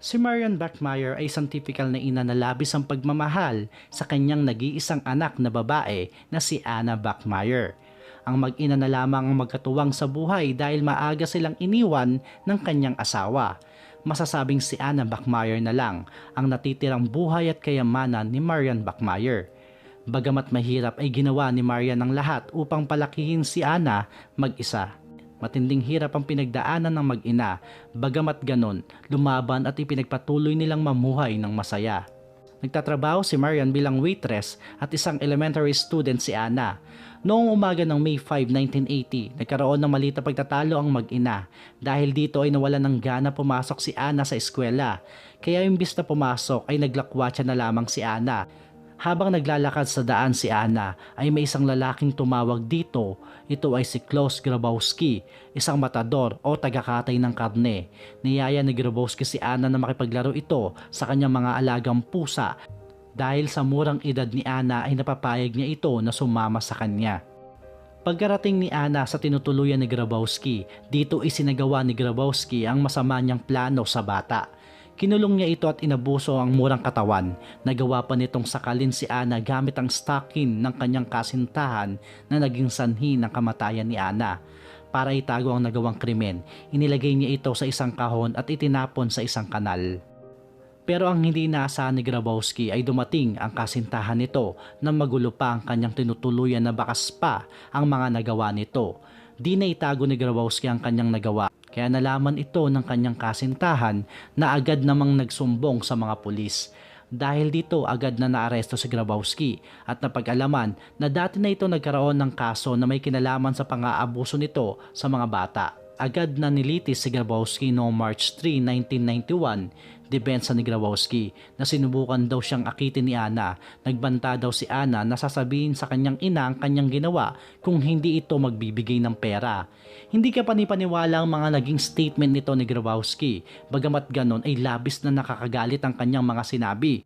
Si Marian Bachmeyer ay isang typical na ina na labis ang pagmamahal sa kanyang nag-iisang anak na babae na si Anna Bachmeyer. Ang mag-ina na lamang ang magkatuwang sa buhay dahil maaga silang iniwan ng kanyang asawa. Masasabing si Anna Bachmeyer na lang ang natitirang buhay at kayamanan ni Marian Bachmeyer. Bagamat mahirap ay ginawa ni Marian ang lahat upang palakihin si Anna mag-isa. Matinding hirap ang pinagdaanan ng mag-ina, bagamat ganon, lumaban at ipinagpatuloy nilang mamuhay ng masaya. Nagtatrabaho si Marian bilang waitress at isang elementary student si Anna. Noong umaga ng May 5, 1980, nagkaroon ng malita pagtatalo ang mag-ina. Dahil dito ay nawalan ng gana pumasok si Anna sa eskwela. Kaya imbis na pumasok ay naglakwatsa na lamang si Anna. Habang naglalakad sa daan si Anna ay may isang lalaking tumawag dito. Ito ay si Klaus Grabowski, isang matador o tagakatay ng karne. Niyaya ni Grabowski si Anna na makipaglaro ito sa kanyang mga alagang pusa dahil sa murang edad ni Anna ay napapayag niya ito na sumama sa kanya. Pagkarating ni Anna sa tinutuluyan ni Grabowski, dito isinagawa ni Grabowski ang masama niyang plano sa bata. Kinulong niya ito at inabuso ang murang katawan. Nagawa pa nitong sakalin si Ana gamit ang stocking ng kanyang kasintahan na naging sanhi ng kamatayan ni Ana. Para itago ang nagawang krimen, inilagay niya ito sa isang kahon at itinapon sa isang kanal. Pero ang hindi naasahan ni Grabowski ay dumating ang kasintahan nito na magulo pa ang kanyang tinutuluyan na bakas pa ang mga nagawa nito. Di na itago ni Grabowski ang kanyang nagawa kaya nalaman ito ng kanyang kasintahan na agad namang nagsumbong sa mga pulis. Dahil dito agad na naaresto si Grabowski at napag-alaman na dati na ito nagkaroon ng kaso na may kinalaman sa pang-aabuso nito sa mga bata. Agad na nilitis si Grabowski noong March 3, 1991 depensa ni Grabowski na sinubukan daw siyang akitin ni Ana. Nagbanta daw si Ana na sasabihin sa kanyang ina ang kanyang ginawa kung hindi ito magbibigay ng pera. Hindi ka panipaniwala ang mga naging statement nito ni Grabowski. Bagamat ganon ay labis na nakakagalit ang kanyang mga sinabi.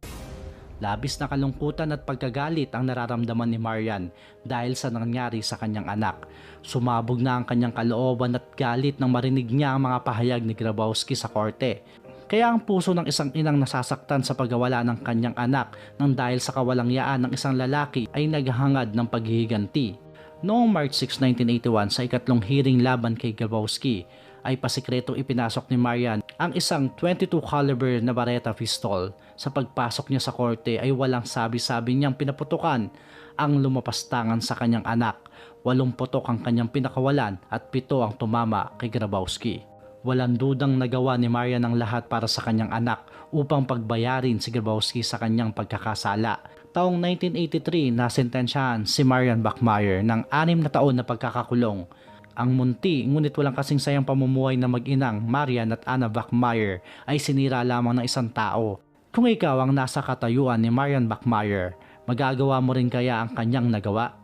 Labis na kalungkutan at pagkagalit ang nararamdaman ni Marian dahil sa nangyari sa kanyang anak. Sumabog na ang kanyang kalooban at galit nang marinig niya ang mga pahayag ni Grabowski sa korte. Kaya ang puso ng isang inang nasasaktan sa pagkawala ng kanyang anak nang dahil sa kawalangyaan ng isang lalaki ay naghahangad ng paghihiganti. Noong March 6, 1981 sa ikatlong hearing laban kay Grabowski ay pasikretong ipinasok ni Marian ang isang 22 caliber na bareta pistol. Sa pagpasok niya sa korte ay walang sabi-sabi niyang pinaputukan ang lumapastangan sa kanyang anak. Walong putok ang kanyang pinakawalan at pito ang tumama kay Grabowski. Walang dudang nagawa ni Marian ang lahat para sa kanyang anak upang pagbayarin si Grabowski sa kanyang pagkakasala taong 1983 nasentensyahan si Marian Bachmeyer ng anim na taon na pagkakakulong. Ang munti ngunit walang kasing sayang pamumuhay na mag-inang Marian at Anna Bachmeyer ay sinira lamang ng isang tao. Kung ikaw ang nasa katayuan ni Marian Bachmeyer, magagawa mo rin kaya ang kanyang nagawa?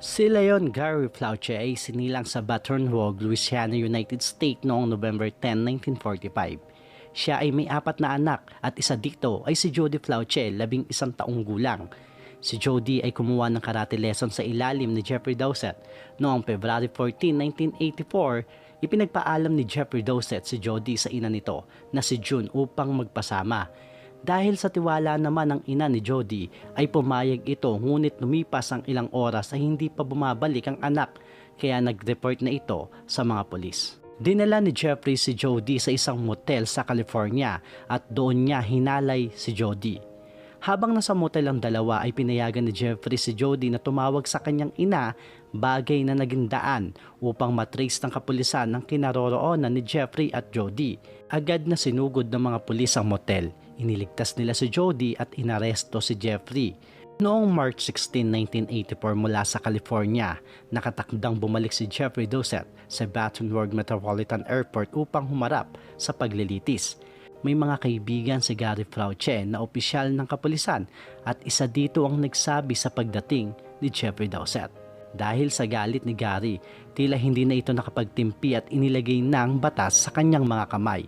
Si Leon Gary Flauche ay sinilang sa Baton Rouge, Louisiana, United States noong November 10, 1945. Siya ay may apat na anak at isa dito ay si Jody Flauche, labing isang taong gulang. Si Jody ay kumuha ng karate lesson sa ilalim ni Jeffrey Dowsett. Noong February 14, 1984, ipinagpaalam ni Jeffrey Dowsett si Jody sa ina nito na si June upang magpasama dahil sa tiwala naman ng ina ni Jody ay pumayag ito ngunit lumipas ang ilang oras ay hindi pa bumabalik ang anak kaya nag-report na ito sa mga polis. Dinala ni Jeffrey si Jody sa isang motel sa California at doon niya hinalay si Jody. Habang nasa motel ang dalawa ay pinayagan ni Jeffrey si Jody na tumawag sa kanyang ina bagay na naging daan upang matrace ng kapulisan ng kinaroroonan ni Jeffrey at Jody. Agad na sinugod ng mga pulis ang motel Iniligtas nila si Jody at inaresto si Jeffrey. Noong March 16, 1984 mula sa California, nakatakdang bumalik si Jeffrey Dosset sa Baton Rouge Metropolitan Airport upang humarap sa paglilitis. May mga kaibigan si Gary Frauche na opisyal ng kapulisan at isa dito ang nagsabi sa pagdating ni Jeffrey Dowsett. Dahil sa galit ni Gary, tila hindi na ito nakapagtimpi at inilagay ng batas sa kanyang mga kamay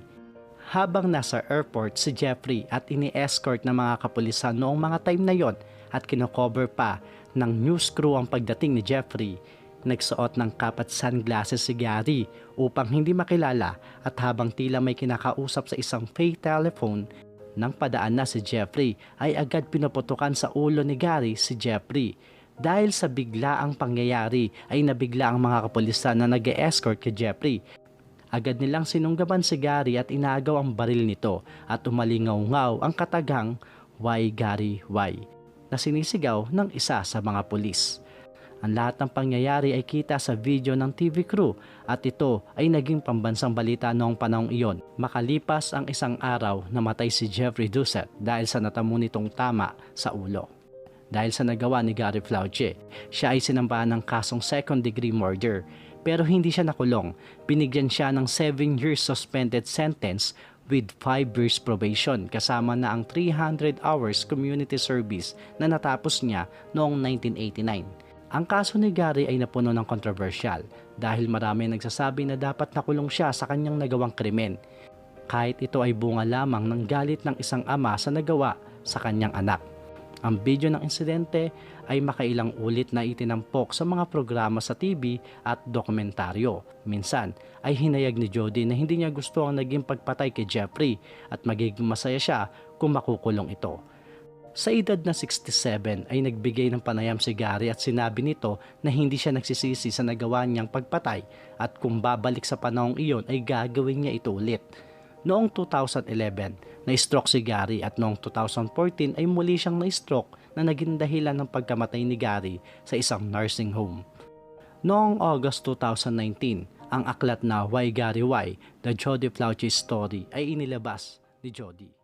habang nasa airport si Jeffrey at ini-escort ng mga kapulisan noong mga time na yon at kinocover pa ng news crew ang pagdating ni Jeffrey. Nagsuot ng kapat sunglasses si Gary upang hindi makilala at habang tila may kinakausap sa isang fake telephone nang padaan na si Jeffrey ay agad pinuputukan sa ulo ni Gary si Jeffrey. Dahil sa biglaang pangyayari ay nabigla ang mga kapulisan na nag escort kay Jeffrey Agad nilang sinunggaban si Gary at inagaw ang baril nito at umalingaw-ngaw ang katagang Why Gary Why na sinisigaw ng isa sa mga pulis. Ang lahat ng pangyayari ay kita sa video ng TV crew at ito ay naging pambansang balita noong panahong iyon. Makalipas ang isang araw namatay si Jeffrey Doucet dahil sa natamo nitong tama sa ulo. Dahil sa nagawa ni Gary Flauche, siya ay sinambahan ng kasong second degree murder pero hindi siya nakulong. Binigyan siya ng 7 years suspended sentence with 5 years probation kasama na ang 300 hours community service na natapos niya noong 1989. Ang kaso ni Gary ay napuno ng kontrobersyal dahil marami nagsasabi na dapat nakulong siya sa kanyang nagawang krimen. Kahit ito ay bunga lamang ng galit ng isang ama sa nagawa sa kanyang anak. Ang video ng insidente ay makailang ulit na itinampok sa mga programa sa TV at dokumentaryo. Minsan ay hinayag ni Jody na hindi niya gusto ang naging pagpatay kay Jeffrey at magiging masaya siya kung makukulong ito. Sa edad na 67 ay nagbigay ng panayam si Gary at sinabi nito na hindi siya nagsisisi sa nagawa niyang pagpatay at kung babalik sa panahong iyon ay gagawin niya ito ulit. Noong 2011, na-stroke si Gary at noong 2014 ay muli siyang na-stroke na naging dahilan ng pagkamatay ni Gary sa isang nursing home. Noong August 2019, ang aklat na Why Gary Why? The Jody Flauche Story ay inilabas ni Jody.